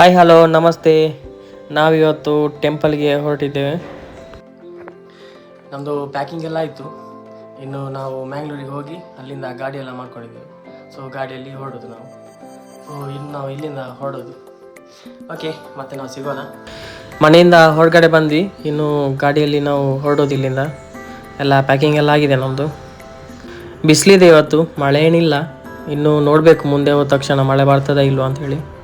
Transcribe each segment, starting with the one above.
Hi hello ನಮಸ್ತೆ. ನಾವಿವತ್ತು ಟೆಂಪಲ್ಗೆ ಹೊರಟಿದ್ದೇವೆ. ನಮ್ಮದು ಪ್ಯಾಕಿಂಗ್ ಎಲ್ಲ ಆಯಿತು. ಇನ್ನು ನಾವು ಮ್ಯಾಂಗ್ಳೂರಿಗೆ ಹೋಗಿ ಅಲ್ಲಿಂದ ಗಾಡಿ ಎಲ್ಲ ಮಾಡ್ಕೊಂಡಿದ್ದೇವೆ. ಸೊ ಗಾಡಿಯಲ್ಲಿ ಹೊರಡೋದು ನಾವು. ಸೊ ಇನ್ನು ನಾವು ಇಲ್ಲಿಂದ ಹೊರಡೋದು. ಓಕೆ ಮತ್ತೆ ನಾವು ಸಿಗೋಣ. ಮನೆಯಿಂದ ಹೊರಗಡೆ ಬಂದ್ವಿ ಇನ್ನು ಗಾಡಿಯಲ್ಲಿ ನಾವು ಹೊರಡೋದು ಇಲ್ಲಿಂದ. ಎಲ್ಲ ಪ್ಯಾಕಿಂಗ್ ಎಲ್ಲ ಆಗಿದೆ ನಮ್ಮದು ಬಿಸಿಲಿದೆ ಇವತ್ತು ಮಳೆ ಏನಿಲ್ಲ. ಇನ್ನು ನೋಡಬೇಕು ಮುಂದೆ ಹೋದ ತಕ್ಷಣ ಮಳೆ ಬರ್ತದಾ ಇಲ್ವಾ ಅಂತ ಹೇಳಿ.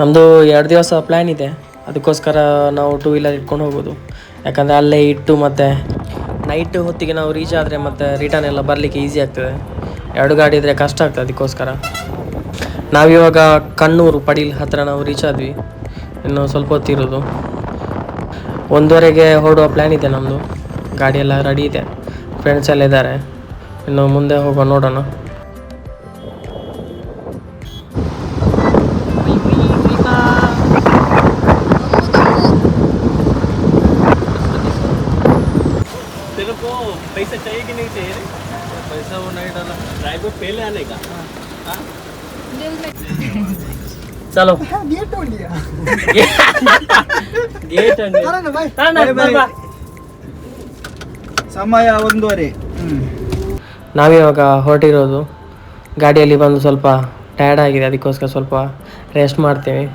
ನಮ್ಮದು ಎರಡು ದಿವಸ ಪ್ಲ್ಯಾನ್ ಇದೆ. ಅದಕ್ಕೋಸ್ಕರ ನಾವು ಟೂ ವೀಲರ್ ಇಟ್ಕೊಂಡು ಹೋಗೋದು. ಯಾಕಂದರೆ ಅಲ್ಲೇ ಇಟ್ಟು ಮತ್ತು ನೈಟ್ ಹೊತ್ತಿಗೆ ನಾವು ರೀಚ್ ಆದರೆ ಮತ್ತು ರಿಟರ್ನ್ ಎಲ್ಲ ಬರಲಿಕ್ಕೆ ಈಸಿ ಆಗ್ತದೆ. ಎರಡು ಗಾಡಿ ಇದ್ದರೆ ಕಷ್ಟ ಆಗ್ತದೆ ಅದಕ್ಕೋಸ್ಕರ. ನಾವಿವಾಗ ಕಣ್ಣೂರು ಪಡೀಲ್ ಹತ್ತಿರ ನಾವು ರೀಚ್ ಆದ್ವಿ. ಇನ್ನು ಸ್ವಲ್ಪ ಹೊತ್ತಿರೋದು. ಒಂದುವರೆಗೆ ಹೊರಡುವ ಪ್ಲ್ಯಾನ್ ಇದೆ ನಮ್ಮದು ಗಾಡಿಯೆಲ್ಲ ರೆಡಿ ಇದೆ. ಫ್ರೆಂಡ್ಸ್ ಎಲ್ಲ ಇದ್ದಾರೆ. ಇನ್ನು ಮುಂದೆ ಹೋಗೋ ನೋಡೋಣ. पहले आने का हाँ? ಚಲೋ गेट हो लिया ಗೇಟ್ ಸಮಯ ಒಂದೂವರೆ ನಾವಿವಾಗ ಹೊರಟಿರೋದು ಗಾಡಿಯಲ್ಲಿ ಬಂದು ಸ್ವಲ್ಪ ಟಯರ್ಡ್ ಆಗಿದೆ ಅದಕ್ಕೋಸ್ಕರ ಸ್ವಲ್ಪ ರೆಸ್ಟ್ ಮಾಡ್ತೇವೆ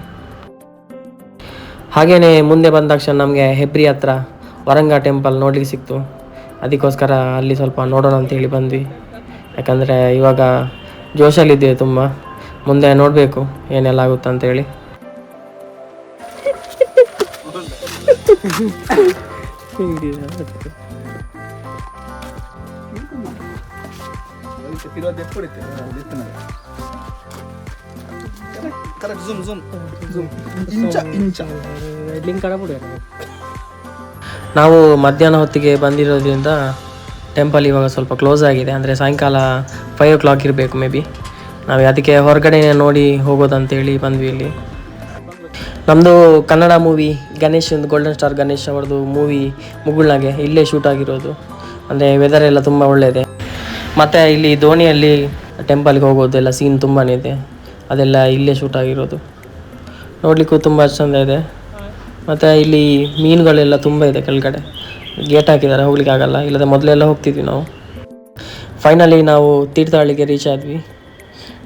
ಹಾಗೆಯೇ ಮುಂದೆ ಬಂದ ತಕ್ಷಣ ನಮಗೆ ಹೆಬ್ರಿ ಹತ್ರ ವರಂಗ ಟೆಂಪಲ್ ನೋಡ್ಲಿಕ್ಕೆ ಸಿಕ್ತು ಅದಕ್ಕೋಸ್ಕರ ಅಲ್ಲಿ ಸ್ವಲ್ಪ ನೋಡೋಣ ಅಂತೇಳಿ ಬಂದ್ವಿ ಯಾಕಂದರೆ ಇವಾಗ ಜೋಶಲ್ಲಿದ್ದೇವೆ ತುಂಬ. ಮುಂದೆ ನೋಡಬೇಕು ಏನೆಲ್ಲ ಆಗುತ್ತೆ ಅಂತೇಳಿ ನಾವು ಮಧ್ಯಾಹ್ನ ಹೊತ್ತಿಗೆ ಬಂದಿರೋದ್ರಿಂದ ಟೆಂಪಲ್ ಇವಾಗ ಸ್ವಲ್ಪ ಕ್ಲೋಸ್ ಆಗಿದೆ. ಅಂದರೆ ಸಾಯಂಕಾಲ ಫೈವ್ ಓ ಕ್ಲಾಕ್ ಇರಬೇಕು ಮೇ ಬಿ ನಾವು ಅದಕ್ಕೆ ಹೊರಗಡೆ ನೋಡಿ ಹೋಗೋದಂತೇಳಿ ಬಂದ್ವಿ ಇಲ್ಲಿ. ನಮ್ಮದು Kannada movie Ganesh golden star Ganesh ಅವ್ರದ್ದು ಮೂವಿ ಮುಗುಳ್ನಾಗೆ ಇಲ್ಲೇ ಶೂಟ್ ಆಗಿರೋದು. ಅಂದರೆ ವೆದರ್ ಎಲ್ಲ ತುಂಬ ಒಳ್ಳೆಯದೆ ಮತ್ತು ಇಲ್ಲಿ ದೋಣಿಯಲ್ಲಿ ಟೆಂಪಲ್ಗೆ ಹೋಗೋದೆಲ್ಲ ಸೀನ್ ತುಂಬಾ ಇದೆ. ಅದೆಲ್ಲ ಇಲ್ಲೇ ಶೂಟ್ ಆಗಿರೋದು. ನೋಡಲಿಕ್ಕೂ ತುಂಬ ಚೆಂದ ಇದೆ. ಮತ್ತು ಇಲ್ಲಿ ಮೀನುಗಳೆಲ್ಲ ತುಂಬ ಇದೆ ಕೆಳಗಡೆ. ಗೇಟ್ ಹಾಕಿದ್ದಾರೆ ಹೋಗ್ಲಿಕ್ಕೆ ಆಗಲ್ಲ. ಇಲ್ಲದೆ ಮೊದಲೆಲ್ಲ ಹೋಗ್ತಿದ್ವಿ ನಾವು. ಫೈನಲಿ ನಾವು ತೀರ್ಥಹಳ್ಳಿಗೆ ರೀಚ್ ಆದ್ವಿ.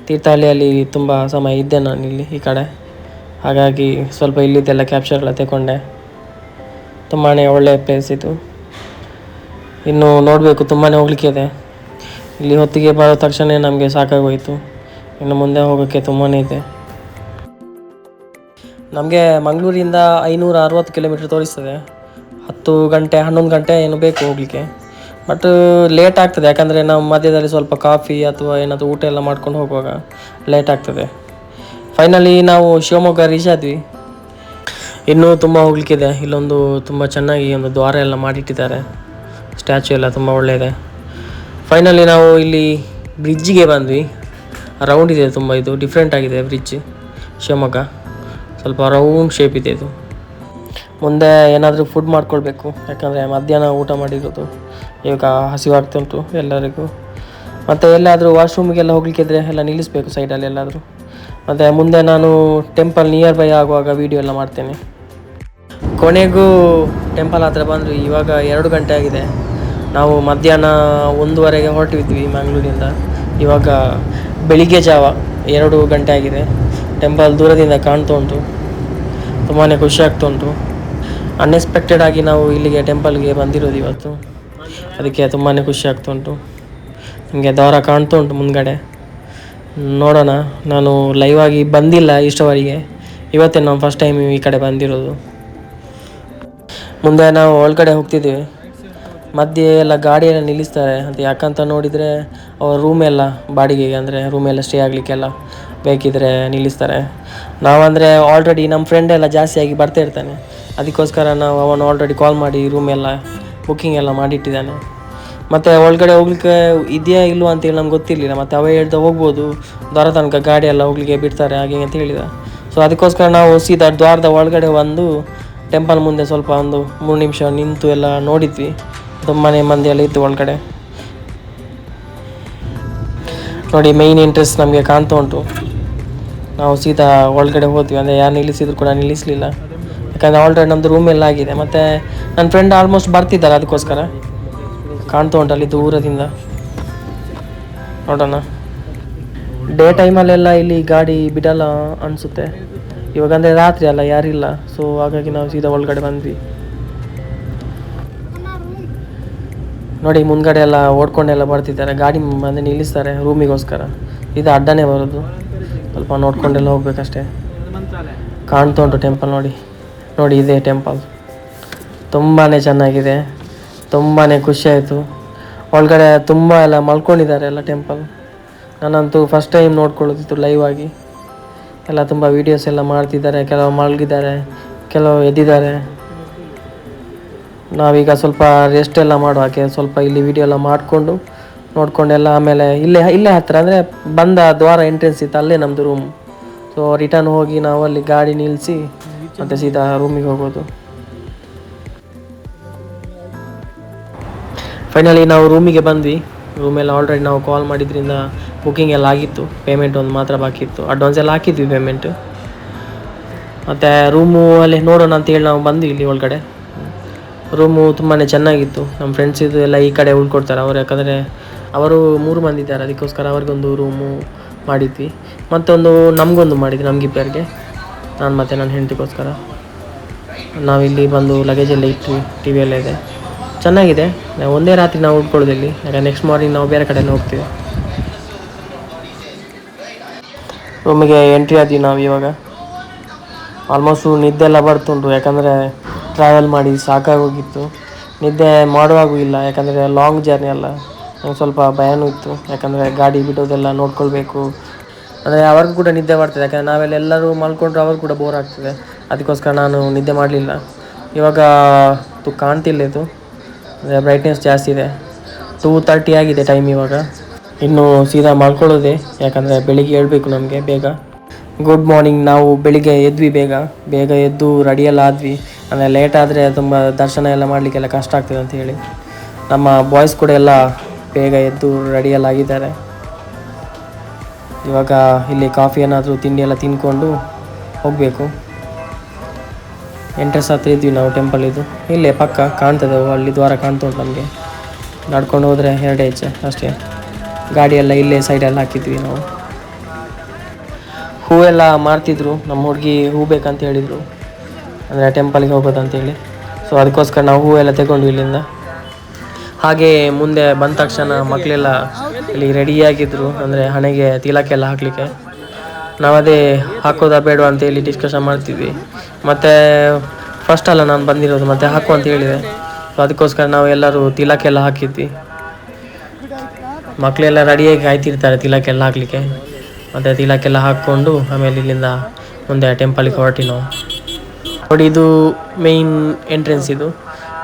ತೀರ್ಥಹಳ್ಳಿಯಲ್ಲಿ ತುಂಬ ಸಮಯ ಇದ್ದೆ ನಾನು ಇಲ್ಲಿ ಈ ಕಡೆ. ಹಾಗಾಗಿ ಸ್ವಲ್ಪ ಇಲ್ಲಿದ್ದೆಲ್ಲ ಕ್ಯಾಪ್ಚರ್ಗಳ ತಗೊಂಡೆ ತುಂಬಾ ಒಳ್ಳೆಯ ಪ್ಲೇಸ್ ಇದು. ಇನ್ನು ನೋಡಬೇಕು ತುಂಬಾ ಹೋಗ್ಲಿಕ್ಕೆ ಇದೆ. ಇಲ್ಲಿ ಹೊತ್ತಿಗೆ ಬರೋ ತಕ್ಷಣ ನಮಗೆ ಸಾಕಾಗೋಯಿತು. ಇನ್ನು ಮುಂದೆ ಹೋಗೋಕ್ಕೆ ತುಂಬಾ ಇದೆ. ನಮಗೆ ಮಂಗಳೂರಿಂದ ಐನೂರ ಅರವತ್ತು ಕಿಲೋಮೀಟ್ರ್ ತೋರಿಸ್ತದೆ. ಹತ್ತು ಗಂಟೆ, ಹನ್ನೊಂದು ಗಂಟೆ ಏನು ಬೇಕು ಹೋಗಲಿಕ್ಕೆ. ಬಟ್ ಲೇಟ್ ಆಗ್ತದೆ. ಯಾಕಂದರೆ ನಾವು ಮಧ್ಯದಲ್ಲಿ ಸ್ವಲ್ಪ ಕಾಫಿ ಅಥವಾ ಏನಾದರೂ ಊಟ ಎಲ್ಲ ಮಾಡ್ಕೊಂಡು ಹೋಗುವಾಗ ಲೇಟ್ ಆಗ್ತದೆ. ಫೈನಲಿ ನಾವು ಶಿವಮೊಗ್ಗ ರೀಚ್ ಆದ್ವಿ. ಇನ್ನೂ ತುಂಬ ಹೋಗ್ಲಿಕ್ಕಿದೆ. ಇಲ್ಲೊಂದು ತುಂಬ ಚೆನ್ನಾಗಿ ಒಂದು ದ್ವಾರ ಎಲ್ಲ ಮಾಡಿಟ್ಟಿದ್ದಾರೆ. ಸ್ಟ್ಯಾಚು ಎಲ್ಲ ತುಂಬ ಒಳ್ಳೆಯದೆ. ಫೈನಲಿ ನಾವು ಇಲ್ಲಿ ಬ್ರಿಡ್ಜಿಗೆ ಬಂದ್ವಿ. ರೌಂಡ್ ಇದೆ ತುಂಬ ಇದು. ಡಿಫ್ರೆಂಟ್ ಆಗಿದೆ ಬ್ರಿಡ್ಜ್ ಶಿವಮೊಗ್ಗ. ಸ್ವಲ್ಪ ರೌಂಡ್ ಶೇಪ್ ಇದೆ ಇದು. ಮುಂದೆ ಏನಾದರೂ ಫುಡ್ ಮಾಡ್ಕೊಳ್ಬೇಕು. ಯಾಕಂದರೆ ಮಧ್ಯಾಹ್ನ ಊಟ ಮಾಡಿರೋದು. ಇವಾಗ ಹಸಿವಾಗ್ತುಂಟು ಎಲ್ಲರಿಗೂ. ಮತ್ತು ಎಲ್ಲಾದರೂ ವಾಶ್ರೂಮಿಗೆಲ್ಲ ಹೋಗ್ಲಿಕ್ಕಿದ್ರೆ ಎಲ್ಲ ನಿಲ್ಲಿಸಬೇಕು ಸೈಡಲ್ಲಿ ಎಲ್ಲಾದರೂ. ಮತ್ತು ಮುಂದೆ ನಾನು ಟೆಂಪಲ್ ನಿಯರ್ ಬೈ ಆಗುವಾಗ ವೀಡಿಯೋ ಎಲ್ಲ ಮಾಡ್ತೇನೆ. ಕೊನೆಗೂ ಟೆಂಪಲ್ ಹತ್ರ ಬಂದರು ಇವಾಗ ಎರಡು ಗಂಟೆ ಆಗಿದೆ. ನಾವು ಮಧ್ಯಾಹ್ನ ಒಂದೂವರೆಗೆ ಹೊರಟಿದ್ವಿ ಮಂಗಳೂರಿಂದ. ಇವಾಗ ಬೆಳಿಗ್ಗೆ ಜಾವ ಎರಡು ಗಂಟೆ ಆಗಿದೆ. ಟೆಂಪಲ್ ದೂರದಿಂದ ಕಾಣ್ತಾ ಉಂಟು. ತುಂಬಾ ಖುಷಿ ಆಗ್ತಾ ಉಂಟು. ಅನ್ಎಕ್ಸ್ಪೆಕ್ಟೆಡ್ ಆಗಿ ನಾವು ಇಲ್ಲಿಗೆ ಟೆಂಪಲ್ಗೆ ಬಂದಿರೋದು ಇವತ್ತು. ಅದಕ್ಕೆ ತುಂಬಾ ಖುಷಿ ಆಗ್ತಾ ಉಂಟು. ನಿಮಗೆ ದ್ವಾರ ಕಾಣ್ತಾ ಉಂಟು ಮುಂದ್ಗಡೆ. ನೋಡೋಣ. ನಾನು ಲೈವ್ ಆಗಿ ಬಂದಿಲ್ಲ ಇಷ್ಟವರೆಗೆ ಇವತ್ತೇ ನಾವು ಫಸ್ಟ್ ಟೈಮ್ ಈ ಕಡೆ ಬಂದಿರೋದು. ಮುಂದೆ ನಾವು ಒಳಗಡೆ ಹೋಗ್ತಿದ್ದೀವಿ ಮಧ್ಯೆ ಎಲ್ಲ ಗಾಡಿಯೆಲ್ಲ ನಿಲ್ಲಿಸ್ತಾರೆ. ಅಂತ ಯಾಕಂತ ನೋಡಿದರೆ ಅವ್ರ ರೂಮೆಲ್ಲ ಬಾಡಿಗೆಗೆ, ಅಂದರೆ ರೂಮೆಲ್ಲ ಸ್ಟೇ ಆಗಲಿಕ್ಕೆಲ್ಲ ಬೇಕಿದ್ರೆ ನಿಲ್ಲಿಸ್ತಾರೆ. ನಾವಂದರೆ ಆಲ್ರೆಡಿ ನಮ್ಮ ಫ್ರೆಂಡೆಲ್ಲ ಜಾಸ್ತಿಯಾಗಿ ಬರ್ತಾ ಇರ್ತಾನೆ. ಅದಕ್ಕೋಸ್ಕರ ನಾವು ಅವನು ಆಲ್ರೆಡಿ ಕಾಲ್ ಮಾಡಿ ರೂಮ್ ಎಲ್ಲ ಬುಕ್ಕಿಂಗ್ ಎಲ್ಲ ಮಾಡಿಟ್ಟಿದ್ದಾನೆ. ಮತ್ತು ಒಳಗಡೆ ಹೋಗ್ಲಿಕ್ಕೆ ಇದೆಯಾ ಇಲ್ವಾ ಅಂತೇಳಿ ನಮ್ಗೆ ಗೊತ್ತಿರಲಿಲ್ಲ. ಮತ್ತು ಅವ ಹೇಳ್ದ ಹೋಗ್ಬೋದು ದ್ವಾರ ತನಕ ಗಾಡಿ ಎಲ್ಲ ಹೋಗ್ಲಿಕ್ಕೆ ಬಿಡ್ತಾರೆ, ಹಾಗೆ ಅಂತ ಹೇಳಿದ. ಸೊ ಅದಕ್ಕೋಸ್ಕರ ನಾವು ಸೀದಾ ದ್ವಾರದ ಒಳಗಡೆ ಬಂದು ಟೆಂಪಲ್ ಮುಂದೆ ಸ್ವಲ್ಪ ಒಂದು ಮೂರು ನಿಮಿಷ ನಿಂತು ಎಲ್ಲ ನೋಡಿದ್ವಿ. ತುಂಬಾ ಮಂದಿ ಎಲ್ಲ ಇತ್ತು ಒಳಗಡೆ. ನೋಡಿ ಮೈನ್ ಇಂಟ್ರೆಸ್ಟ್ ನಮಗೆ ಕಾಣ್ತಾ ಉಂಟು. ನಾವು ಸೀದಾ ಒಳಗಡೆ ಹೋದ್ವಿ. ಅಂದರೆ ಯಾರು ನಿಲ್ಲಿಸಿದ್ರು ಕೂಡ ನಿಲ್ಲಿಸಲಿಲ್ಲ. ಯಾಕಂದರೆ ಆಲ್ರೆಡಿ ನಮ್ಮದು ರೂಮ್ ಎಲ್ಲ ಆಗಿದೆ. ಮತ್ತು ನನ್ನ ಫ್ರೆಂಡ್ ಆಲ್ಮೋಸ್ಟ್ ಬರ್ತಿದ್ದಾರೆ ಅದಕ್ಕೋಸ್ಕರ ಕಾಣ್ತಾ ಅಲ್ಲಿ ದೂರದಿಂದ. ನೋಡೋಣ. ಡೇ ಟೈಮಲ್ಲೆಲ್ಲ ಇಲ್ಲಿ ಗಾಡಿ ಬಿಡಲ್ಲ ಅನಿಸುತ್ತೆ. ಇವಾಗ ಅಂದರೆ ರಾತ್ರಿ ಅಲ್ಲ, ಯಾರಿಲ್ಲ. ಸೊ ಹಾಗಾಗಿ ನಾವು ಸೀದಾ ಒಳಗಡೆ ಬಂದ್ವಿ. ನೋಡಿ, ಮುಂದ್ಗಡೆ ಎಲ್ಲ ಓಡ್ಕೊಂಡೆಲ್ಲ ಬರ್ತಿದ್ದಾರೆ. ಗಾಡಿ ಬಂದು ನಿಲ್ಲಿಸ್ತಾರೆ ರೂಮಿಗೋಸ್ಕರ ಇದು ಅಡ್ಡನೇ ಬರೋದು. ಸ್ವಲ್ಪ ನೋಡ್ಕೊಂಡೆಲ್ಲ ಹೋಗ್ಬೇಕಷ್ಟೇ. ಕಾಣ್ತಾ ಉಂಟು ಟೆಂಪಲ್ ನೋಡಿ. ನೋಡಿ ಇದೆ ಟೆಂಪಲ್. ತುಂಬಾ ಚೆನ್ನಾಗಿದೆ ತುಂಬಾ ಖುಷಿ ಆಯಿತು ಒಳಗಡೆ ತುಂಬ ಎಲ್ಲ ಮಲ್ಕೊಂಡಿದ್ದಾರೆ ಎಲ್ಲ ಟೆಂಪಲ್. ನಾನಂತೂ ಫಸ್ಟ್ ಟೈಮ್ ನೋಡ್ಕೊಳ್ಳೋದಿತ್ತು ಲೈವ್ ಆಗಿ. ಎಲ್ಲ ತುಂಬ ವೀಡಿಯೋಸ್ ಎಲ್ಲ ಮಾಡ್ತಿದ್ದಾರೆ, ಕೆಲವು ಮಲಗಿದ್ದಾರೆ, ಕೆಲವು ಎದ್ದಿದ್ದಾರೆ. ನಾವೀಗ ಸ್ವಲ್ಪ ರೆಸ್ಟ್ ಎಲ್ಲ ಮಾಡುವಾಗೆ ಸ್ವಲ್ಪ ಇಲ್ಲಿ ವಿಡಿಯೋ ಎಲ್ಲ ಮಾಡಿಕೊಂಡು ನೋಡ್ಕೊಂಡೆಲ್ಲ ಆಮೇಲೆ ಇಲ್ಲೇ ಇಲ್ಲೇ ಹತ್ತಿರ ಅಂದರೆ ಬಂದ ದ್ವಾರ ಎಂಟ್ರೆನ್ಸ್ ಇತ್ತು, ಅಲ್ಲೇ ನಮ್ಮದು ರೂಮ್ ಸೊ ರಿಟರ್ನ್ ಹೋಗಿ ನಾವು ಅಲ್ಲಿ ಗಾಡಿ ನಿಲ್ಲಿಸಿ ಮತ್ತು ಸೀದಾ ರೂಮಿಗೆ ಹೋಗೋದು ಫೈನಲಿ ನಾವು ರೂಮಿಗೆ ಬಂದ್ವಿ. ರೂಮೆಲ್ಲ ಆಲ್ರೆಡಿ ನಾವು ಕಾಲ್ ಮಾಡಿದ್ರಿಂದ ಬುಕ್ಕಿಂಗ್ ಎಲ್ಲ ಆಗಿತ್ತು. ಪೇಮೆಂಟ್ ಒಂದು ಮಾತ್ರ ಬಾಕಿ ಇತ್ತು. ಅಡ್ವಾನ್ಸ್ ಎಲ್ಲ ಹಾಕಿದ್ವಿ ಪೇಮೆಂಟ್ ಮತ್ತು ರೂಮು ಅಲ್ಲಿ ನೋಡೋಣ ಅಂತ ಹೇಳಿ ನಾವು ಬಂದ್ವಿ ಇಲ್ಲಿ ಒಳಗಡೆ. ರೂಮು ತುಂಬಾ ಚೆನ್ನಾಗಿತ್ತು. ನಮ್ಮ ಫ್ರೆಂಡ್ಸ್ ಇದು ಎಲ್ಲ ಈ ಕಡೆ ಉಳ್ಕೊಡ್ತಾರೆ ಅವ್ರು. ಯಾಕಂದರೆ ಅವರು ಮೂರು ಮಂದಿ ಇದ್ದಾರೆ. ಅದಕ್ಕೋಸ್ಕರ ಅವ್ರಿಗೊಂದು ರೂಮು ಮಾಡಿದ್ವಿ. ಮತ್ತೊಂದು ನಮಗೊಂದು ಮಾಡಿದ್ವಿ ನಮಗಿಬ್ಬರಿಗೆ ನಾನು ಮತ್ತು ನನ್ನ ಹೆಂಡತಿಗೋಸ್ಕರ. ನಾವಿಲ್ಲಿ ಬಂದು ಲಗೇಜೆಲ್ಲ ಇಟ್ಟು ಟಿ ವಿಯಲ್ಲೇ ಇದೆ. ಚೆನ್ನಾಗಿದೆ. ಒಂದೇ ರಾತ್ರಿ ನಾವು ಉಟ್ಕೊಳ್ಳೋದಿಲ್ಲಿ. ಯಾಕಂದ್ರೆ ನೆಕ್ಸ್ಟ್ ಮಾರ್ನಿಂಗ್ ನಾವು ಬೇರೆ ಕಡೆ ಹೋಗ್ತೀವಿ. ರೂಮಿಗೆ ಎಂಟ್ರಿ ಆದ್ವಿ ನಾವು ಇವಾಗ. ಆಲ್ಮೋಸ್ಟು ನಿದ್ದೆ ಎಲ್ಲ ಬರ್ತುಂಟು ಯಾಕಂದರೆ ಟ್ರಾವೆಲ್ ಮಾಡಿ ಸಾಕಾಗೋಗಿತ್ತು ನಿದ್ದೆ ಮಾಡುವಾಗೂ ಇಲ್ಲ. ಯಾಕಂದರೆ ಲಾಂಗ್ ಜರ್ನಿ ಅಲ್ಲ. ನಂಗೆ ಸ್ವಲ್ಪ ಭಯನೂ ಇತ್ತು. ಯಾಕಂದರೆ ಗಾಡಿ ಬಿಡೋದೆಲ್ಲ ನೋಡ್ಕೊಳ್ಬೇಕು. ಅಂದರೆ ಅವ್ರಿಗೂ ಕೂಡ ನಿದ್ದೆ ಮಾಡ್ತದೆ. ಯಾಕಂದರೆ ನಾವೆಲ್ಲ ಎಲ್ಲರೂ ಮಲ್ಕೊಂಡ್ರೆ ಅವ್ರಿಗೆ ಕೂಡ ಬೋರ್ ಆಗ್ತದೆ. ಅದಕ್ಕೋಸ್ಕರ ನಾನು ನಿದ್ದೆ ಮಾಡಲಿಲ್ಲ. ಇವಾಗ ತು ಕಾಣ್ತಿಲ್ಲ ಇದು. ಅಂದರೆ ಬ್ರೈಟ್ನೆಸ್ ಜಾಸ್ತಿ ಇದೆ. ಟೂ ತರ್ಟಿ ಆಗಿದೆ ಟೈಮ್ ಇವಾಗ. ಇನ್ನು ಸೀದಾ ಮಲ್ಕೊಳ್ಳೋದೆ. ಯಾಕಂದರೆ ಬೆಳಿಗ್ಗೆ ಹೇಳಬೇಕು ನಮಗೆ ಬೇಗ. ಗುಡ್ ಮಾರ್ನಿಂಗ್ ನಾವು ಬೆಳಿಗ್ಗೆ ಎದ್ವಿ ಬೇಗ. ಬೇಗ ಎದ್ದು ರೆಡಿಯೆಲ್ಲ ಆದ್ವಿ. ಅಂದರೆ ಲೇಟ್ ಆದರೆ ತುಂಬ ದರ್ಶನ ಎಲ್ಲ ಮಾಡಲಿಕ್ಕೆಲ್ಲ ಕಷ್ಟ ಆಗ್ತದೆ ಅಂತ ಹೇಳಿ. ನಮ್ಮ ಬಾಯ್ಸ್ ಕೂಡ ಎಲ್ಲ ಬೇಗ ಎದ್ದು ರೆಡಿಯೆಲ್ಲ ಆಗಿದ್ದಾರೆ. ಇವಾಗ ಇಲ್ಲಿ ಕಾಫಿ ಏನಾದರೂ ತಿಂಡಿ ಎಲ್ಲ ತಿಂದ್ಕೊಂಡು ಹೋಗಬೇಕು. ಎಂಟ್ರೆಸ್ ಹತ್ರ ಇದ್ವಿ ನಾವು ಟೆಂಪಲ್ ಇದು. ಇಲ್ಲೇ ಪಕ್ಕ ಕಾಣ್ತದೆ ಅಲ್ಲಿ ದ್ವಾರ ಕಾಣ್ತಾ ನಮಗೆ. ನಡ್ಕೊಂಡು ಹೋದರೆ ಎರಡು ಹೆಜ್ಜೆ ಅಷ್ಟೇ. ಗಾಡಿಯೆಲ್ಲ ಇಲ್ಲೇ ಸೈಡೆಲ್ಲ ಹಾಕಿದ್ವಿ ನಾವು. ಹೂವೆಲ್ಲ ಮಾರ್ತಿದ್ರು, ನಮ್ಮ ಹುಡುಗಿ ಹೂ ಬೇಕಂತ ಹೇಳಿದರು. ಅಂದರೆ ಟೆಂಪಲ್ಗೆ ಹೋಗೋದಂತೇಳಿ ಸೊ ಅದಕ್ಕೋಸ್ಕರ ನಾವು ಹೂವೆಲ್ಲ ತಗೊಂಡ್ವಿ ಇಲ್ಲಿಂದ. ಹಾಗೆ ಮುಂದೆ ಬಂದ ತಕ್ಷಣ ಮಕ್ಕಳೆಲ್ಲ ಇಲ್ಲಿ ರೆಡಿಯಾಗಿದ್ದರು ಅಂದರೆ ಹಣೆಗೆ ತಿಲಕೆಲ್ಲ ಹಾಕಲಿಕ್ಕೆ. ನಾವದೇ ಹಾಕೋದಾ ಅಂತ ಹೇಳಿ ಡಿಸ್ಕಷನ್ ಮಾಡ್ತಿದ್ವಿ. ಮತ್ತು ಫಸ್ಟ್ ಅಲ್ಲ ನಾನು ಬಂದಿರೋದು, ಮತ್ತೆ ಹಾಕು ಅಂತ ಹೇಳಿದೆ. ಅದಕ್ಕೋಸ್ಕರ ನಾವು ಎಲ್ಲರೂ ತಿಲಕ್ಕೆಲ್ಲ ಹಾಕಿದ್ವಿ. ಮಕ್ಕಳೆಲ್ಲ ರೆಡಿಯಾಗಿ ಕಾಯ್ತಿರ್ತಾರೆ ತಿಲಕೆಲ್ಲ ಹಾಕಲಿಕ್ಕೆ. ಮತ್ತು ತಿಲಕ್ಕೆಲ್ಲ ಹಾಕ್ಕೊಂಡು ಆಮೇಲೆ ಇಲ್ಲಿಂದ ಮುಂದೆ ಟೆಂಪಲಿಗೆ ಹೊರಟಿ ನಾವು ನೋಡಿ, ಇದು ಮೇಯ್ನ್ ಎಂಟ್ರೆನ್ಸ್ ಇದು.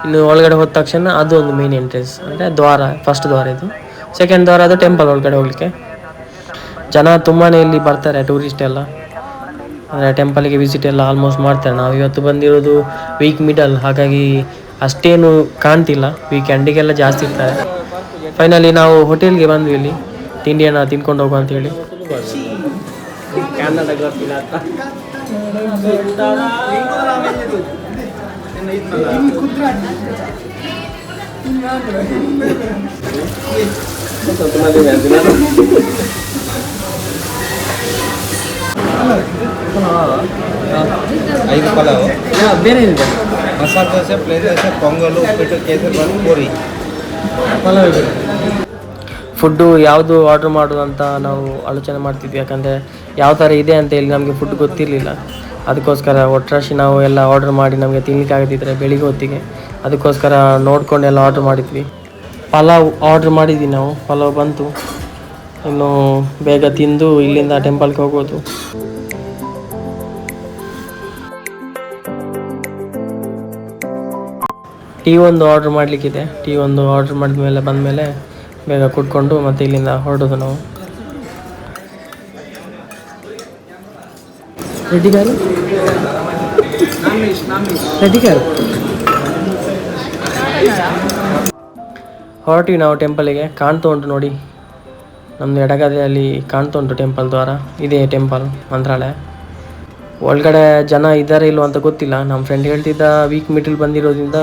ಇನ್ನು ಒಳಗಡೆ ಹೋದ ತಕ್ಷಣ ಅದು ಒಂದು ಮೇಯ್ನ್ ಎಂಟ್ರೆನ್ಸ್ ಅಂದರೆ ದ್ವಾರ ಫಸ್ಟ್ ದ್ವಾರ ಇದು. ಸೆಕೆಂಡ್ ದ್ವಾರ ಅದು ಟೆಂಪಲ್ ಒಳಗಡೆ ಹೋಗ್ಲಿಕ್ಕೆ. ಜನ ತುಂಬಾ ಇಲ್ಲಿ ಬರ್ತಾರೆ ಟೂರಿಸ್ಟ್ ಎಲ್ಲ. ಅಂದರೆ ಟೆಂಪಲ್ಗೆ ವಿಸಿಟ್ ಎಲ್ಲ ಆಲ್ಮೋಸ್ಟ್ ಮಾಡ್ತಾರೆ. ನಾವು ಇವತ್ತು ಬಂದಿರೋದು ವೀಕ್ ಮಿಡಲ್ ಹಾಗಾಗಿ ಅಷ್ಟೇನು ಕಾಣ್ತಿಲ್ಲ. ವೀಕೆಂಡಿಗೆಲ್ಲ ಜಾಸ್ತಿ ಇರ್ತಾರೆ. ಫೈನಲಿ ನಾವು ಹೋಟೆಲ್ಗೆ ಬಂದ್ವಿ ಇಲ್ಲಿ. ತಿಂಡಿಯನ್ನು ತಿನ್ಕೊಂಡು ಹೋಗುವ ಅಂತೇಳಿ ಹೇಳಿ. ಅಂತ. ಐದು ಪಲಾವ್. ಬೇರೆ ಇದೆ. ಮಸಾಲೆ ದೋಸೆ ಪ್ಲೇಟ್ ದೋಸೆ ಪೊಂಗಲು ಉಪ್ಪಿಟ್ಟು ಕೇಸರಿ ಬಾತ್ ಪೂರಿ. ಫುಡ್ಡು ಯಾವುದು ಆರ್ಡ್ರ್ ಮಾಡೋದು ಅಂತ ನಾವು ಆಲೋಚನೆ ಮಾಡ್ತಿದ್ವಿ. ಯಾಕಂದರೆ ಯಾವ ಥರ ಇದೆ ಅಂತ ಹೇಳಿ ನಮಗೆ ಫುಡ್ ಗೊತ್ತಿರಲಿಲ್ಲ. ಅದಕ್ಕೋಸ್ಕರ ಒಟ್ರಾಶಿ ನಾವು ಎಲ್ಲ ಆರ್ಡ್ರ್ ಮಾಡಿ ನಮಗೆ ತಿನ್ಲಿಕ್ಕೆ ಆಗದಿದ್ದರೆ ಬೆಳಿಗ್ಗೆ ಹೊತ್ತಿಗೆ. ಅದಕ್ಕೋಸ್ಕರ ನೋಡ್ಕೊಂಡು ಎಲ್ಲ ಆರ್ಡ್ರ್ ಮಾಡಿದ್ವಿ. ಪಲಾವ್ ಆರ್ಡ್ರ್ ಮಾಡಿದ್ವಿ ನಾವು. ಪಲಾವ್ ಬಂತು. ಇನ್ನು ಬೇಗ ತಿಂದು ಇಲ್ಲಿಂದ ಟೆಂಪಲ್ಗೆ ಹೋಗೋದು. ಟೀ ಒಂದು ಆರ್ಡ್ರ್ ಮಾಡಲಿಕ್ಕಿದೆ. ಟೀ ಒಂದು ಆರ್ಡ್ರ್ ಮಾಡಿದ ಮೇಲೆ ಬಂದಮೇಲೆ ಬೇಗ ಕುಟ್ಕೊಂಡು ಮತ್ತೆ ಇಲ್ಲಿಂದ ಹೊರಡೋದು ನಾವು. ರೆಡ್ಡಿ ಕಾರು ಹೊರಟಿವಿ ನಾವು ಟೆಂಪಲಿಗೆ. ಕಾಣ್ತಾ ಉಂಟು ನೋಡಿ. ನಮ್ಮದು ಎಡಗದೆಯಲ್ಲಿ ಕಾಣ್ತಾ ಉಂಟು ಟೆಂಪಲ್ ದ್ವಾರ. ಇದೇ ಟೆಂಪಲ್, ಮಂತ್ರಾಲಯ. ಒಳಗಡೆ ಜನ ಇದ್ದಾರೆ ಇಲ್ವೋ ಅಂತ ಗೊತ್ತಿಲ್ಲ. ನಮ್ಮ ಫ್ರೆಂಡ್ ಹೇಳ್ತಿದ್ದ ವೀಕ್ ಮಿಡಲ್ ಬಂದಿರೋದ್ರಿಂದ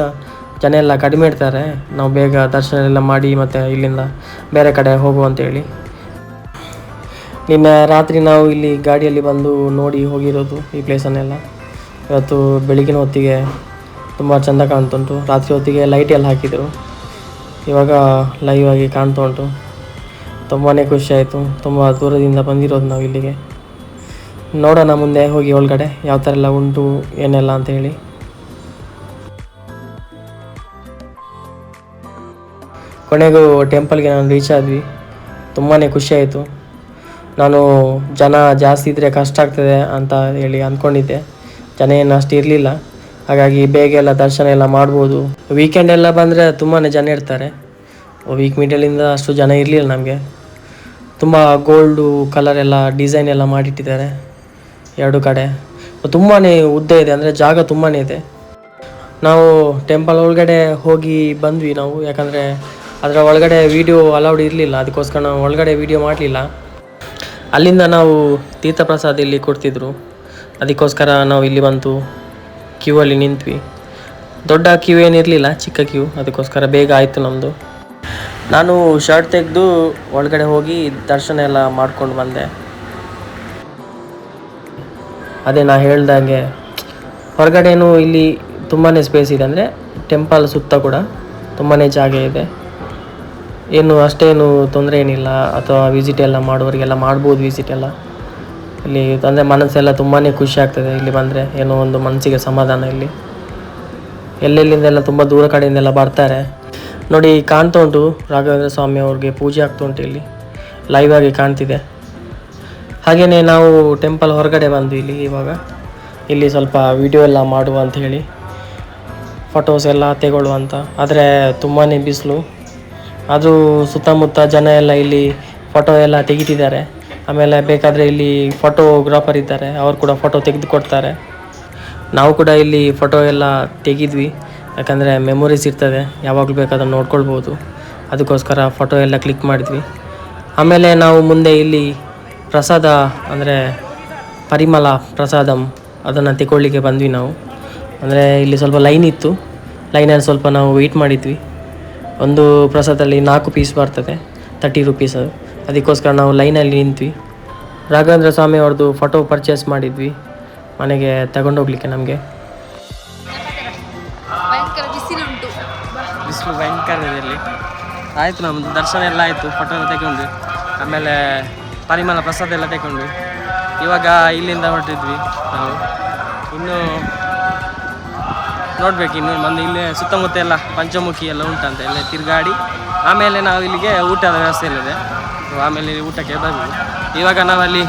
ಜನ ಎಲ್ಲ ಕಡಿಮೆ ಇರ್ತಾರೆ. ನಾವು ಬೇಗ ದರ್ಶನ ಎಲ್ಲ ಮಾಡಿ ಮತ್ತು ಇಲ್ಲಿಂದ ಬೇರೆ ಕಡೆ ಹೋಗುವಂಥೇಳಿ ನಿನ್ನೆ ರಾತ್ರಿ ನಾವು ಇಲ್ಲಿ ಗಾಡಿಯಲ್ಲಿ ಬಂದು ನೋಡಿ ಹೋಗಿರೋದು ಈ ಪ್ಲೇಸನ್ನೆಲ್ಲ ಇವತ್ತು ಬೆಳಗಿನ ಹೊತ್ತಿಗೆ ತುಂಬ ಚೆಂದ ಕಾಣ್ತುಂಟು ರಾತ್ರಿ ಹೊತ್ತಿಗೆ ಲೈಟ್ ಎಲ್ಲ ಹಾಕಿದರು. ಇವಾಗ ಲೈವ್ ಆಗಿ ಕಾಣ್ತಾ ಉಂಟು. ತುಂಬಾ ಆಯಿತು. ತುಂಬ ದೂರದಿಂದ ಬಂದಿರೋದು ನಾವು ಇಲ್ಲಿಗೆ. ನೋಡೋಣ ಮುಂದೆ ಹೋಗಿ ಒಳಗಡೆ ಯಾವ ಥರ ಎಲ್ಲ ಉಂಟು, ಏನೆಲ್ಲ ಅಂತ ಹೇಳಿ. ಕೊನೆಗೂ ಟೆಂಪಲ್ಗೆ ನಾನು ರೀಚ್ ಆದ್ವಿ. ತುಂಬಾ ಆಯಿತು. ನಾನು ಜನ ಜಾಸ್ತಿ ಇದ್ದರೆ ಕಷ್ಟ ಆಗ್ತದೆ ಅಂತ ಹೇಳಿ ಅಂದ್ಕೊಂಡಿದ್ದೆ. ಜನ ಏನು ಅಷ್ಟು ಇರಲಿಲ್ಲ. ಹಾಗಾಗಿ ಬೇಗ ಎಲ್ಲ ದರ್ಶನ ಎಲ್ಲ ಮಾಡ್ಬೋದು. ವೀಕೆಂಡ್ ಎಲ್ಲ ಬಂದರೆ ತುಂಬಾ ಜನ ಇರ್ತಾರೆ. ವೀಕ್ ಮಿಡಲಿಂದ ಅಷ್ಟು ಜನ ಇರಲಿಲ್ಲ ನಮಗೆ. ತುಂಬ ಗೋಲ್ಡು ಕಲರ್ ಎಲ್ಲ ಡಿಸೈನ್ ಎಲ್ಲ ಮಾಡಿಟ್ಟಿದ್ದಾರೆ ಎರಡು ಕಡೆ. ತುಂಬಾ ಉದ್ದ ಇದೆ, ಅಂದರೆ ಜಾಗ ತುಂಬಾ ಇದೆ. ನಾವು ಟೆಂಪಲ್ ಒಳಗಡೆ ಹೋಗಿ ಬಂದ್ವಿ ನಾವು, ಯಾಕಂದರೆ ಅದರ ಒಳಗಡೆ ವೀಡಿಯೋ ಅಲೌಡ್ ಇರಲಿಲ್ಲ, ಅದಕ್ಕೋಸ್ಕರ ನಾವು ಒಳಗಡೆ ವಿಡಿಯೋ ಮಾಡಲಿಲ್ಲ. ಅಲ್ಲಿಂದ ನಾವು ತೀರ್ಥಪ್ರಸಾದ ಇಲ್ಲಿ ಕೊಡ್ತಿದ್ರು. ಅದಕ್ಕೋಸ್ಕರ ನಾವು ಇಲ್ಲಿ ಬಂತು. ಕ್ಯೂ ಅಲ್ಲಿ ನಿಂತ್ವಿ. ದೊಡ್ಡ ಕ್ಯೂ ಏನಿರಲಿಲ್ಲ ಚಿಕ್ಕ ಕ್ಯೂ ಅದಕ್ಕೋಸ್ಕರ ಬೇಗ ಆಯಿತು ನಮ್ಮದು ನಾನು ಶರ್ಟ್ ತೆಗೆದು ಒಳಗಡೆ ಹೋಗಿ ದರ್ಶನ ಎಲ್ಲ ಮಾಡ್ಕೊಂಡು ಬಂದೆ. ಅದೇ ನಾ ಹೇಳ್ದಂಗೆ, ಹೊರಗಡೆನೂ ಇಲ್ಲಿ ತುಂಬಾ ಸ್ಪೇಸ್ ಇದೆ. ಅಂದರೆ ಟೆಂಪಲ್ ಸುತ್ತ ಕೂಡ ತುಂಬಾ ಜಾಗ ಇದೆ. ಏನು ಅಷ್ಟೇನು ತೊಂದರೆ ಏನಿಲ್ಲ. ಅಥವಾ ವಿಸಿಟ್ ಎಲ್ಲ ಮಾಡೋರಿಗೆಲ್ಲ ಮಾಡ್ಬೋದು ವಿಸಿಟ್ ಎಲ್ಲ. ಇಲ್ಲಿ ಅಂದರೆ ಮನಸ್ಸೆಲ್ಲ ತುಂಬಾ ಖುಷಿ ಆಗ್ತದೆ ಇಲ್ಲಿ ಬಂದರೆ. ಏನೋ ಒಂದು ಮನಸ್ಸಿಗೆ ಸಮಾಧಾನ ಇಲ್ಲಿ. ಎಲ್ಲೆಲ್ಲಿಂದೆಲ್ಲ ತುಂಬ ದೂರ ಕಡೆಯಿಂದೆಲ್ಲ ಬರ್ತಾರೆ. ನೋಡಿ ಕಾಣ್ತಾ ಉಂಟು ರಾಘವೇಂದ್ರ ಸ್ವಾಮಿ ಅವ್ರಿಗೆ ಪೂಜೆ ಆಗ್ತಾ ಉಂಟು ಇಲ್ಲಿ. ಲೈವ್ ಆಗಿ ಕಾಣ್ತಿದೆ. ಹಾಗೆಯೇ ನಾವು ಟೆಂಪಲ್ ಹೊರಗಡೆ ಬಂದು ಇಲ್ಲಿ ಇವಾಗ. ಇಲ್ಲಿ ಸ್ವಲ್ಪ ವಿಡಿಯೋ ಎಲ್ಲ ಮಾಡುವ ಅಂತ ಹೇಳಿ. ಫೋಟೋಸ್ ಎಲ್ಲ ತೆಗೊಳ್ಳುವ ಅಂತ. ಆದರೆ ತುಂಬಾ ಬಿಸಿಲು. ಅದು ಸುತ್ತಮುತ್ತ ಜನ ಎಲ್ಲ ಇಲ್ಲಿ ಫೋಟೋ ಎಲ್ಲ ತೆಗಿತಿದ್ದಾರೆ. ಆಮೇಲೆ ಬೇಕಾದರೆ ಇಲ್ಲಿ ಫೋಟೋಗ್ರಾಫರ್ ಇದ್ದಾರೆ, ಅವ್ರು ಕೂಡ ಫೋಟೋ ತೆಗೆದು ಕೊಡ್ತಾರೆ ನಾವು ಕೂಡ ಇಲ್ಲಿ ಫೋಟೋ ಎಲ್ಲ ತೆಗಿದ್ವಿ, ಯಾಕಂದರೆ ಮೆಮೊರೀಸ್ ಇರ್ತದೆ, ಯಾವಾಗಲೂ ಬೇಕಾದ್ರೆ ನೋಡ್ಕೊಳ್ಬೋದು. ಅದಕ್ಕೋಸ್ಕರ ಫೋಟೋ ಎಲ್ಲ ಕ್ಲಿಕ್ ಮಾಡಿದ್ವಿ. ಆಮೇಲೆ ನಾವು ಮುಂದೆ ಇಲ್ಲಿ ಪ್ರಸಾದ ಅಂದರೆ ಪರಿಮಳ ಪ್ರಸಾದಂ ಅದನ್ನು ತಗೊಳ್ಳಿಕ್ಕೆ ಬಂದ್ವಿ ನಾವು. ಅಂದರೆ ಇಲ್ಲಿ ಸ್ವಲ್ಪ ಲೈನ್ ಇತ್ತು ಲೈನಲ್ಲಿ ಸ್ವಲ್ಪ ನಾವು ವೆಯ್ಟ್ ಮಾಡಿದ್ವಿ. ಒಂದು ಪ್ರಸಾದಲ್ಲಿ ನಾಲ್ಕು ಪೀಸ್ ಬರ್ತದೆ ತರ್ಟಿ ರುಪೀಸ್ ಅದು. ಅದಕ್ಕೋಸ್ಕರ ನಾವು ಲೈನಲ್ಲಿ ನಿಂತ್ವಿ. ರಾಘವೇಂದ್ರ ಸ್ವಾಮಿ ಅವ್ರದ್ದು ಫೋಟೋ ಪರ್ಚೇಸ್ ಮಾಡಿದ್ವಿ. ಮನೆಗೆ ತಗೊಂಡೋಗ್ಲಿಕ್ಕೆ ನಮಗೆ. ಬಿಸಿಲುಂಟು. ಬಿಸಿಲು ಭಯಂಕರ ಇದೆ ಇಲ್ಲಿ. ಆಯಿತು ನಮ್ಮದು ದರ್ಶನ ಎಲ್ಲ ಆಯಿತು ಫೋಟೋ ಎಲ್ಲ ತೆಗೊಂಡ್ವಿ ಆಮೇಲೆ ಪರಿಮಳ ಪ್ರಸಾದ ಎಲ್ಲ ತೆಗೊಂಡ್ವಿ ಇವಾಗ ಇಲ್ಲಿಂದ ಹೊರಟಿದ್ವಿ ನಾವು. ಇನ್ನು ನೋಡಬೇಕು ಇನ್ನು ಮೊನ್ನೆ ಇಲ್ಲೇ ಸುತ್ತಮುತ್ತ ಎಲ್ಲ ಪಂಚಮುಖಿ ಎಲ್ಲ ಉಂಟಂತೆ ಎಲ್ಲ ತಿರುಗಾಡಿ. ಆಮೇಲೆ ನಾವು ಇಲ್ಲಿಗೆ ಊಟದ ವ್ಯವಸ್ಥೆ ಸೊ ಆಮೇಲೆ ಊಟಕ್ಕೆ ಬಂದ್ವಿ. ಇವಾಗ ನಾವಲ್ಲಿ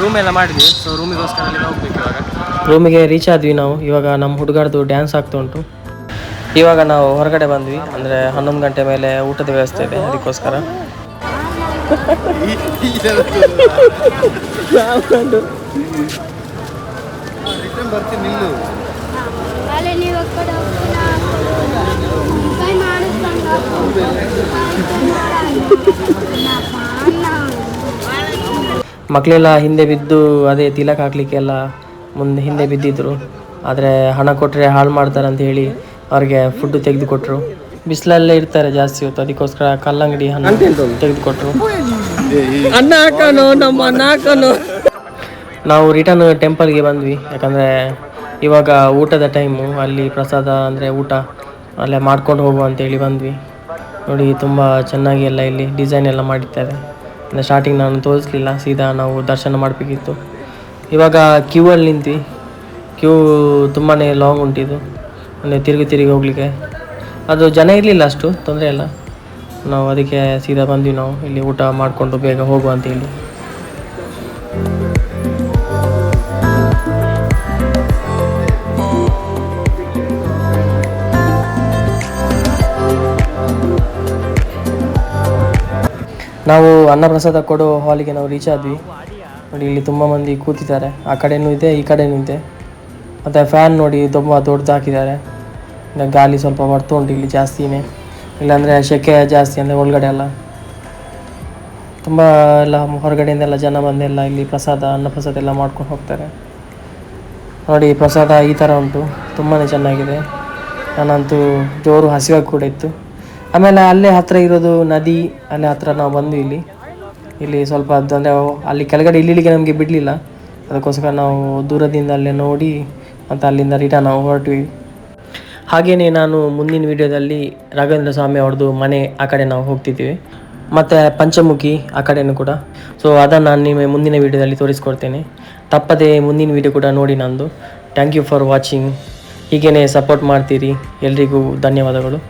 ರೂಮ್ ಎಲ್ಲ ಮಾಡಿದ್ವಿ. ಸೊ ರೂಮಿಗೋಸ್ಕರ ಅಲ್ಲಿ ಹೋಗ್ಬೇಕು ಇವಾಗ. ರೂಮಿಗೆ ರೀಚ್ ಆದ್ವಿ ನಾವು. ಇವಾಗ ನಮ್ಮ ಹುಡುಗರದು ಡ್ಯಾನ್ಸ್ ಆಗ್ತಾ ಉಂಟು. ಇವಾಗ ನಾವು ಹೊರಗಡೆ ಬಂದ್ವಿ. ಅಂದರೆ ಹನ್ನೊಂದು ಗಂಟೆ ಮೇಲೆ ಊಟದ ವ್ಯವಸ್ಥೆ ಇದೆ ಅದಕ್ಕೋಸ್ಕರ. ಬರ್ತೀನಿ ಮಕ್ಕಳೆಲ್ಲ ಹಿಂದೆ ಬಿದ್ದು ಅದೇ ತಿಲಕ್ ಹಾಕ್ಲಿಕ್ಕೆಲ್ಲ ಮುಂದೆ ಹಿಂದೆ ಬಿದ್ದಿದ್ರು. ಆದರೆ ಹಣ ಕೊಟ್ಟರೆ ಹಾಳು ಮಾಡ್ತಾರೆ ಅಂತ ಹೇಳಿ ಅವ್ರಿಗೆ ಫುಡ್ ತೆಗೆದುಕೊಟ್ರು. ಬಿಸಿಲಲ್ಲೇ ಇರ್ತಾರೆ ಜಾಸ್ತಿ ಹೊತ್ತು ಅದಕ್ಕೋಸ್ಕರ ಕಲ್ಲಂಗಡಿ ಹಣ್ಣು ತೆಗೆದು ಕೊಟ್ಟರು ಅನ್ನ ಹಾಕೋನು ನಮ್ಮ ನಾವು ರಿಟರ್ನ್ ಟೆಂಪಲ್ಗೆ ಬಂದ್ವಿ. ಯಾಕಂದರೆ ಇವಾಗ ಊಟದ ಟೈಮು ಅಲ್ಲಿ ಪ್ರಸಾದ ಅಂದರೆ ಊಟ ಅಲ್ಲೇ ಮಾಡ್ಕೊಂಡು ಹೋಗುವ ಅಂತೇಳಿ ಬಂದ್ವಿ. ನೋಡಿ ತುಂಬ ಚೆನ್ನಾಗಿ ಎಲ್ಲ ಇಲ್ಲಿ ಡಿಸೈನ್ ಎಲ್ಲ ಮಾಡಿದ್ದಾರೆ. ಅಂದರೆ ಸ್ಟಾರ್ಟಿಂಗ್ ನಾನು ತೋರಿಸ್ಲಿಲ್ಲ, ಸೀದಾ ನಾವು ದರ್ಶನ ಮಾಡಬೇಕಿತ್ತು. ಇವಾಗ ಕ್ಯೂ ಅಲ್ಲಿ ನಿಂತು ಕ್ಯೂ ತುಂಬಾ ಲಾಂಗ್ ಉಂಟಿದ್ದು ಅಂದರೆ ತಿರುಗಿ ತಿರುಗಿ ಹೋಗಲಿಕ್ಕೆ. ಅದು ಜನ ಇರಲಿಲ್ಲ ಅಷ್ಟು, ತೊಂದರೆ ಇಲ್ಲ. ನಾವು ಅದಕ್ಕೆ ಸೀದಾ ಬಂದ್ವಿ ನಾವು. ಇಲ್ಲಿ ಊಟ ಮಾಡಿಕೊಂಡು ಬೇಗ ಹೋಗುವ ಅಂತೇಳಿ ನಾವು ಅನ್ನಪ್ರಸಾದ ಕೊಡೋ ಹಾಲಿಗೆ ನಾವು ರೀಚ್ ಆದ್ವಿ. ನೋಡಿ, ಇಲ್ಲಿ ತುಂಬ ಮಂದಿ ಕೂತಿದ್ದಾರೆ. ಆ ಕಡೆನೂ ಇದೆ, ಈ ಕಡೆನೂ ಇದೆ. ಮತ್ತು ಫ್ಯಾನ್ ನೋಡಿ ತುಂಬ ದೊಡ್ಡದು ಹಾಕಿದ್ದಾರೆ. ಗಾಳಿ ಸ್ವಲ್ಪ ಬರ್ತು ಉಂಟು, ಇಲ್ಲಿ ಜಾಸ್ತಿನೇ. ಇಲ್ಲಾಂದರೆ ಸೆಕೆ ಜಾಸ್ತಿ ಅಂದರೆ ಒಳಗಡೆ ಎಲ್ಲ ತುಂಬ ಎಲ್ಲ ಹೊರಗಡೆಯಿಂದೆಲ್ಲ ಜನ ಬಂದೆಲ್ಲ ಇಲ್ಲಿ ಪ್ರಸಾದ ಅನ್ನ ಪ್ರಸಾದ ಎಲ್ಲ ಮಾಡ್ಕೊಂಡು ಹೋಗ್ತಾರೆ. ನೋಡಿ, ಪ್ರಸಾದ ಈ ಥರ ಉಂಟು. ತುಂಬಾ ಚೆನ್ನಾಗಿದೆ. ನಾನಂತೂ ಜೋರು ಹಸಿವಾಗಿ ಕೂಡ ಇತ್ತು ಆಮೇಲೆ ಅಲ್ಲೇ ಹತ್ತಿರ ಇರೋದು ನದಿ, ಅಲ್ಲೇ ಹತ್ತಿರ ನಾವು ಬಂದ್ವಿ ಇಲ್ಲಿ. ಇಲ್ಲಿ ಸ್ವಲ್ಪ ಅಂದರೆ ಅಲ್ಲಿ ಕೆಳಗಡೆ ಇಲ್ಲಿಗೆ ನಮಗೆ ಬಿಡಲಿಲ್ಲ. ಅದಕ್ಕೋಸ್ಕರ ನಾವು ದೂರದಿಂದ ಅಲ್ಲೇ ನೋಡಿ ಮತ್ತು ಅಲ್ಲಿಂದ ರಿಟರ್ನ್ ನಾವು ಹೊರಟ್ವಿ. ಹಾಗೆಯೇ ನಾನು ಮುಂದಿನ ವಿಡಿಯೋದಲ್ಲಿ ರಾಘವೇಂದ್ರ ಸ್ವಾಮಿ ಅವ್ರದ್ದು ಮನೆ ಆ ಕಡೆ ನಾವು ಹೋಗ್ತಿದ್ದೀವಿ. ಮತ್ತು ಪಂಚಮುಖಿ ಆ ಕಡೆಯೂ ಕೂಡ. ಸೊ ಅದನ್ನು ನಾನು ನಿಮಗೆ ಮುಂದಿನ ವಿಡಿಯೋದಲ್ಲಿ ತೋರಿಸ್ಕೊಡ್ತೇನೆ. ತಪ್ಪದೇ ಮುಂದಿನ ವಿಡಿಯೋ ಕೂಡ ನೋಡಿ ನಂದು. ಥ್ಯಾಂಕ್ ಯು ಫಾರ್ ವಾಚಿಂಗ್ ಹೀಗೇ ಸಪೋರ್ಟ್ ಮಾಡ್ತೀರಿ. ಎಲ್ರಿಗೂ ಧನ್ಯವಾದಗಳು.